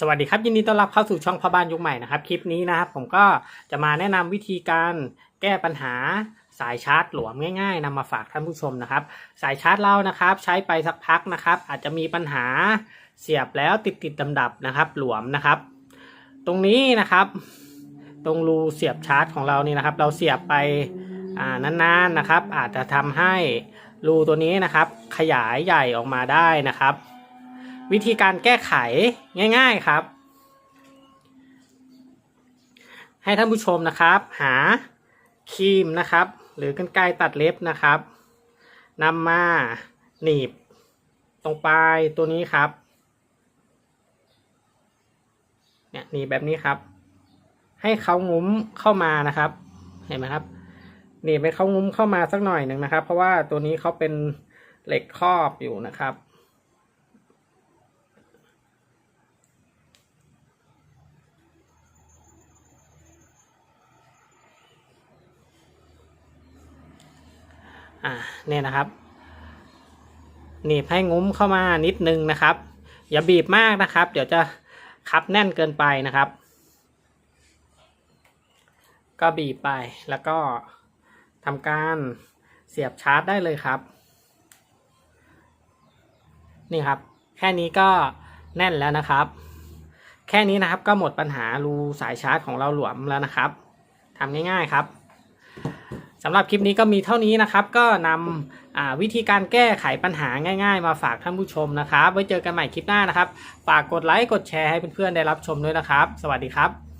สวัสดีครับ ยินดีต้อนรับเข้าสู่ช่องพ่อบ้านยุคใหม่นะครับ คลิปนี้นะครับผมก็จะมาแนะนำวิธีการแก้ปัญหาสายชาร์จหลวมง่ายๆนำมาฝากท่านผู้ชมนะครับ สายชาร์จเรานะครับ ใช้ไปสักพักนะครับ อาจจะมีปัญหาเสียบแล้วติดติดดำดับนะครับ หลวมนะครับ ตรงนี้นะครับ ตรงรูเสียบชาร์จของเรานี่นะครับ เราเสียบไปอ่านานๆนะครับ อาจจะทำให้รูตัวนี้นะครับ ขยายใหญ่ออกมาได้นะครับ วิธีการแก้ไขง่าย ๆครับ ให้ท่านผู้ชมนะครับ หาครีมนะครับ หรือกรรไกรตัดเล็บนะครับนำมาหนีบตรงปลายตัวนี้ครับเนี่ยหนีบแบบนี้ครับ ให้เขางุ้มเข้ามานะครับ เห็นไหมครับหนีบให้เขางุ้มเข้ามาสักหน่อยหนึ่งนะครับ เพราะว่าตัวนี้เขาเป็นเหล็กครอบอยู่นะครับ อ่าเนี่ยนะครับหนีบให้งุ้มเข้ามานิดนึงนะครับ อย่าบีบมากนะครับ เดี๋ยวจะคับแน่นเกินไปนะครับ ก็บีบไปแล้วก็ทำการเสียบชาร์จได้เลยครับ นี่ครับ แค่นี้ก็แน่นแล้วนะครับ แค่นี้นะครับก็หมดปัญหารูสายชาร์จของเราหลวมแล้วนะครับทำง่ายๆครับ สำหรับคลิปนี้ก็มีเท่านี้นะครับ ก็นำวิธีการแก้ไขปัญหาง่าย ๆ มาฝากท่านผู้ชมนะครับ ไว้เจอกันใหม่คลิปหน้านะครับ ฝากกดไลค์กดแชร์ให้เพื่อนๆได้รับชมด้วยนะครับ สวัสดีครับ